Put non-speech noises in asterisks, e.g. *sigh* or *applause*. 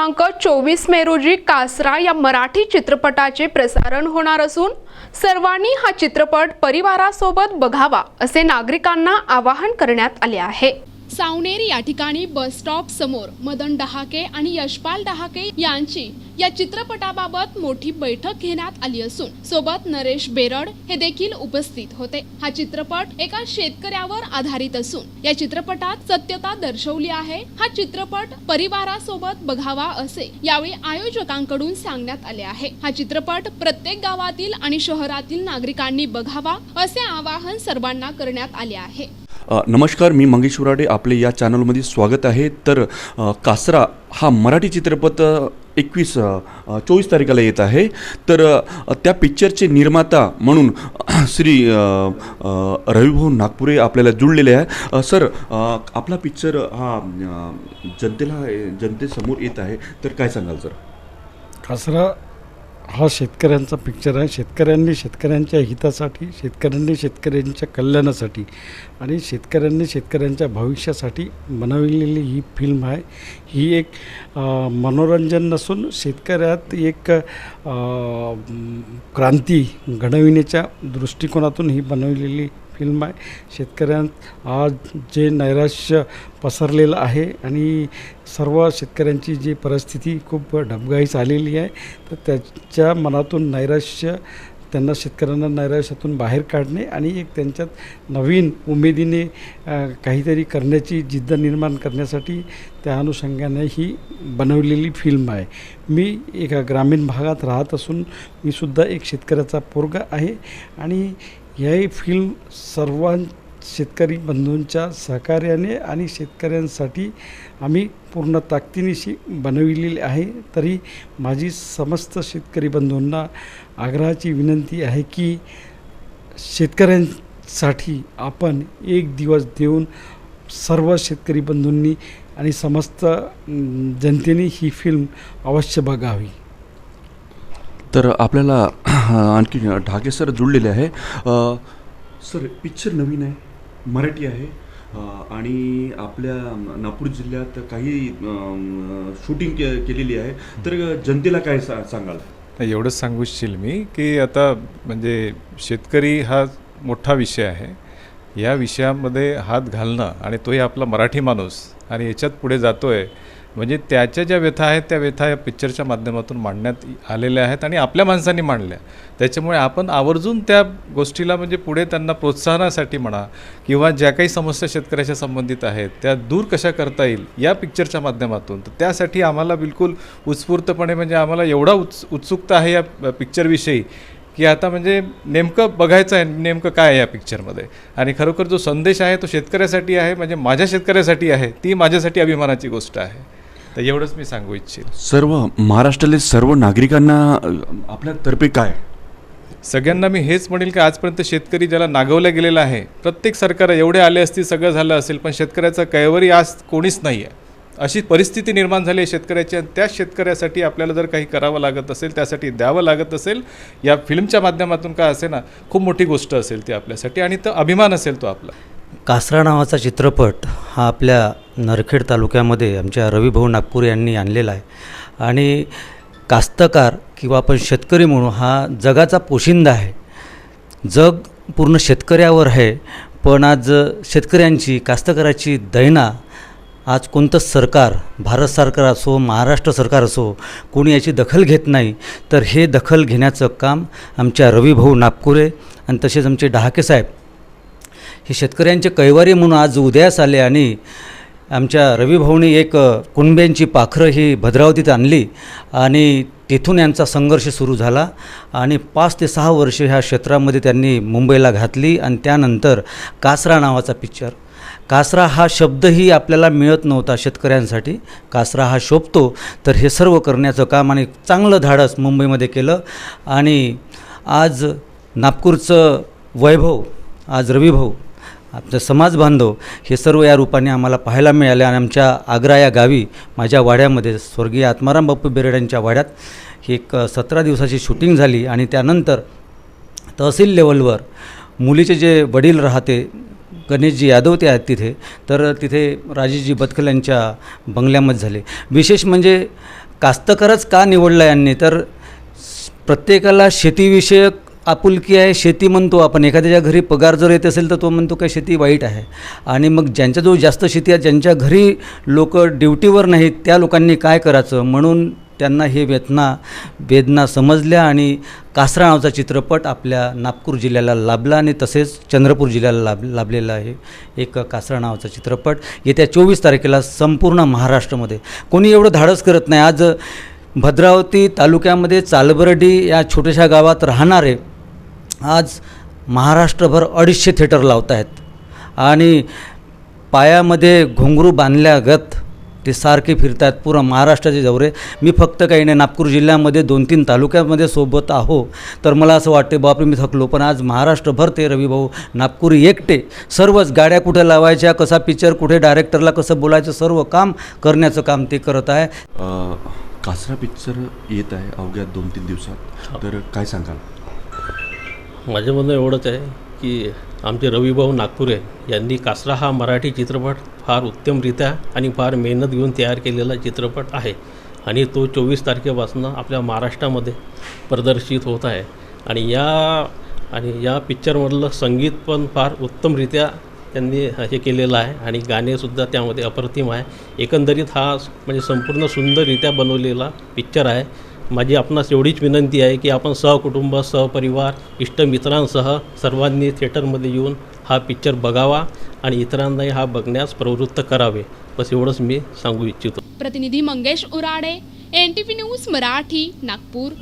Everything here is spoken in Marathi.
दिनांक चोवीस मे रोजी कासरा या मराठी चित्रपटाचे प्रसारण होणार असून सर्वांनी हा चित्रपट परिवारासोबत बघावा असे नागरिकांना आवाहन करण्यात आले आहे. सावनेर या ठिकाणी बस स्टॉप समोर मदन डहाके आणि यशपाल डहाके यांची या चित्रपटाबाबत मोठी बैठक घेण्यात आली असून सोबत नरेश बेरड हे देखील उपस्थित होते. हा चित्रपट एका शेतकऱ्यावर आधारित असून या चित्रपटात सत्यता दर्शवली आहे. हा चित्रपट परिवारासोबत बघावा असे यावेळी आयोजकांकडून सांगण्यात आले आहे. हा चित्रपट प्रत्येक गावातील आणि शहरातील नागरिकांनी बघावा असे आवाहन सर्वांना करण्यात आले आहे. नमस्कार मी मंगेश उराडे. आपले या चॅनलमध्ये स्वागत आहे. तर कासरा हा मराठी चित्रपट एकवीस चोवीस तारखेला येत आहे. तर त्या पिक्चरचे निर्माता म्हणून श्री रविभाऊ नागपुरे आपल्याला जुळलेले आहे. सर आपला पिक्चर हा जनतेला जनतेसमोर येत आहे. तर काय सांगाल सर? खासरा हा शेतकऱ्यांचा पिक्चर आहे. शेतकऱ्यांनी शेतकऱ्यांच्या हितासाठी शेतकऱ्यांनी शेतकऱ्यांच्या कल्याणासाठी आणि शेतकऱ्यांनी शेतकऱ्यांच्या भविष्यासाठी बनवलेली ही फिल्म आहे. ही एक मनोरंजन नसून शेतकऱ्यात एक क्रांती घडविण्याच्या दृष्टिकोनातून ही बनवलेली फिल्म आहे शेतकऱ्यांत आज जे नैराश्य पसरलेलं आहे आणि सर्व शेतकऱ्यांची जी परिस्थिती खूप डबघाईस आलेली आहे तर त्याच्या मनातून नैराश्य त्यांना शेतकऱ्यांना नैराश्यातून बाहेर काढणे आणि एक त्यांच्यात नवीन उमेदीने काहीतरी करण्याची जिद्द निर्माण करण्यासाठी त्या अनुषंगाने ही बनवलेली फिल्म आहे. मी एका ग्रामीण भागात राहत असून मी सुद्धा एक शेतकऱ्याचा पोरगा आहे आणि ह्याही फिल्म सर्वां शेतकरी बंधूंच्या सहकार्याने आणि शेतकऱ्यांसाठी आम्ही पूर्ण ताकदीनिशी बनविलेली आहे. तरी माझी समस्त शेतकरी बंधूंना आग्रहाची विनंती आहे की शेतकऱ्यांसाठी आपण एक दिवस देऊन सर्व शेतकरी बंधूंनी आणि समस्त जनतेने ही फिल्म अवश्य बघावी. तर आपल्याला *clears throat* आणखी ढाके सर जुळलेले आहे. सर पिक्चर नवीन आहे मराठी आहे. आणि आपल्या नागपूर जिल्ह्यात काही शूटिंग के केलेली आहे. तर जनतेला काय सा सांगाल? नाही एवढंच सांगू इच्छिल मी की आता म्हणजे शेतकरी हा मोठा विषय आहे. या विषयामध्ये हात घालणं आणि तोही आपला मराठी माणूस आणि याच्यात पुढे जातो आहे म्हणजे त्याच्या ज्या व्यथा आहेत त्या व्यथा या पिक्चरच्या माध्यमातून मांडण्यात आलेल्या आहेत आणि आपल्या माणसांनी मांडल्या. त्याच्यामुळे आपण आवर्जून त्या गोष्टीला म्हणजे पुढे त्यांना प्रोत्साहनासाठी म्हणा किंवा ज्या काही समस्या शेतकऱ्याच्या संबंधित आहेत त्या दूर कशा करता येईल या पिक्चरच्या माध्यमातून. तर त्यासाठी आम्हाला बिलकुल उत्स्फूर्तपणे म्हणजे आम्हाला एवढा उत्स उत्सुकता आहे या पिक्चरविषयी की आता म्हणजे नेमकं बघायचं आहे नेमकं काय आहे या पिक्चरमध्ये. आणि खरोखर जो संदेश आहे तो शेतकऱ्यासाठी आहे म्हणजे माझ्या शेतकऱ्यासाठी आहे ती माझ्यासाठी अभिमानाची गोष्ट आहे. तर एवढंच मी सांगू इच्छित. सर्व महाराष्ट्रातील सर्व नागरिकांना आपल्यातर्फे काय? सगळ्यांना मी हेच म्हणेल की आजपर्यंत शेतकरी ज्याला नागवला गेलेला आहे प्रत्येक सरकार एवढे आले असतील सगळं झालं असेल पण शेतकऱ्याचा कैवरी आज कोणीच नाही आहे अशी परिस्थिती निर्माण झाली आहे शेतकऱ्याची आणि त्या शेतकऱ्यासाठी आपल्याला जर काही करावं लागत असेल त्यासाठी द्यावं लागत असेल या फिल्मच्या माध्यमातून काय असे ना खूप मोठी गोष्ट असेल ती आपल्यासाठी आणि तो अभिमान असेल तो आपला. कासरा नावाचा चित्रपट हा आपल्या नरखेड तालुक्यामध्ये आमच्या रविभाऊ नागपूर यांनी आणलेला आहे. आणि कास्तकार किंवा आपण शेतकरी म्हणू हा जगाचा पोशिंदा आहे. जग पूर्ण शेतकऱ्यावर आहे पण आज शेतकऱ्यांची कास्तकाराची दैना आज कोणतं सरकार भारत सरकार असो महाराष्ट्र सरकार असो कोणी याची दखल घेत नाही. तर हे दखल घेण्याचं काम आमच्या रविभाऊ नागपुरे आणि तसेच आमचे डहाके साहेब हे शेतकऱ्यांचे कैवारी म्हणून आज उदयास आले आणि आमच्या रविभाऊनी एक कुणब्यांची पाखरं ही भद्रावतीत आणली आणि तिथून यांचा संघर्ष सुरू झाला आणि पाच ते सहा वर्ष ह्या क्षेत्रामध्ये त्यांनी मुंबईला घातली आणि त्यानंतर कासरा नावाचा पिक्चर कासरा हा शब्दही आपल्याला मिळत नव्हता शेतकऱ्यांसाठी. कासरा हा शोभतो तर हे सर्व करण्याचं काम आणि चांगलं धाडस मुंबईमध्ये केलं आणि आज नागपूरचं वैभव आज रविभाऊ आमचे समाज बांधव हे सर्व या रूपाने आम्हाला पाहायला मिळाले आणि आमच्या आग्रा या गावी माझ्या वाड्यामध्ये स्वर्गीय आत्माराम बाप्पू बिरड्यांच्या वाड्यात ही एक सतरा दिवसाची शूटिंग झाली आणि त्यानंतर तहसील लेवलवर मुलीचे जे वडील राहते गणेशजी यादव ते आहेत तिथे तर तिथे राजेशजी बतकल यांच्या बंगल्यामध्ये झाले. विशेष म्हणजे कास्तकारच का निवडला यांनी? तर प्रत्येकाला शेतीविषयक आपुलकी आहे शेती म्हणतो आपण. एखाद्याच्या घरी पगार जर येत असेल तर तो म्हणतो काय शेती वाईट आहे. आणि मग ज्यांच्याजवळ जास्त शेती आहे ज्यांच्या घरी लोक ड्युटीवर नाहीत त्या लोकांनी काय करायचं? म्हणून त्यांना हे वेदना वेदना समजल्या आणि कासरा नावाचा चित्रपट आपल्या नागपूर जिल्ह्याला लाभला आणि तसेच चंद्रपूर जिल्ह्याला लाभ लाभलेला आहे. एक कासरा नावाचा चित्रपट. येत्या चोवीस तारखेला संपूर्ण महाराष्ट्रामध्ये. कोणी एवढं धाडस करत नाही. आज भद्रावती तालुक्यामध्ये चालबर्डी या छोट्याशा गावात राहणारे आज महाराष्ट्रभर अडीचशे थिएटर लावत आहेत आणि पायामध्ये घुंगरू बांधल्यागत ते सारखे फिरत आहेत पुरं महाराष्ट्राचे दौरे. मी फक्त काही नाही नागपूर जिल्ह्यामध्ये दोन तीन तालुक्यामध्ये सोबत आहो. तर मला असं वाटते बापरे मी थकलो. पण आज महाराष्ट्रभर ते रविभाऊ नागपुरी एकटे. सर्वच गाड्या कुठे लावायच्या कसा पिक्चर कुठे डायरेक्टरला कसं बोलायचं सर्व काम करण्याचं काम ते करत आहे. कासरा पिक्चर येत आहे अवघ्या दोन तीन दिवसात. तर काय सांगाल? माझं म्हणणं एवढंच आहे की आमचे रविभाऊ नागपुरे यांनी कासरा हा मराठी चित्रपट फार उत्तमरित्या आणि फार मेहनत घेऊन तयार केलेला चित्रपट आहे. आणि तो चोवीस तारखेपासून आपल्या महाराष्ट्रामध्ये प्रदर्शित होत आहे. आणि या आणि या पिक्चरमधलं संगीत पण फार उत्तमरित्या त्यांनी हे केलेलं आहे. आणि गाणेसुद्धा त्यामध्ये अप्रतिम आहे. एकंदरीत हा म्हणजे संपूर्ण सुंदररित्या बनवलेला पिक्चर आहे. माझी आपणास एवढीच विनंती आहे की आपण सहकुटुंब सहपरिवार इष्टमित्रांसह सर्वांनी थिएटरमध्ये येऊन हा पिक्चर बघावा आणि इतरांनाही हा बघण्यास प्रवृत्त करावे. बस एवढंच मी सांगू इच्छितो. प्रतिनिधी Mangesh Urade N T P news Marathi Nagpur.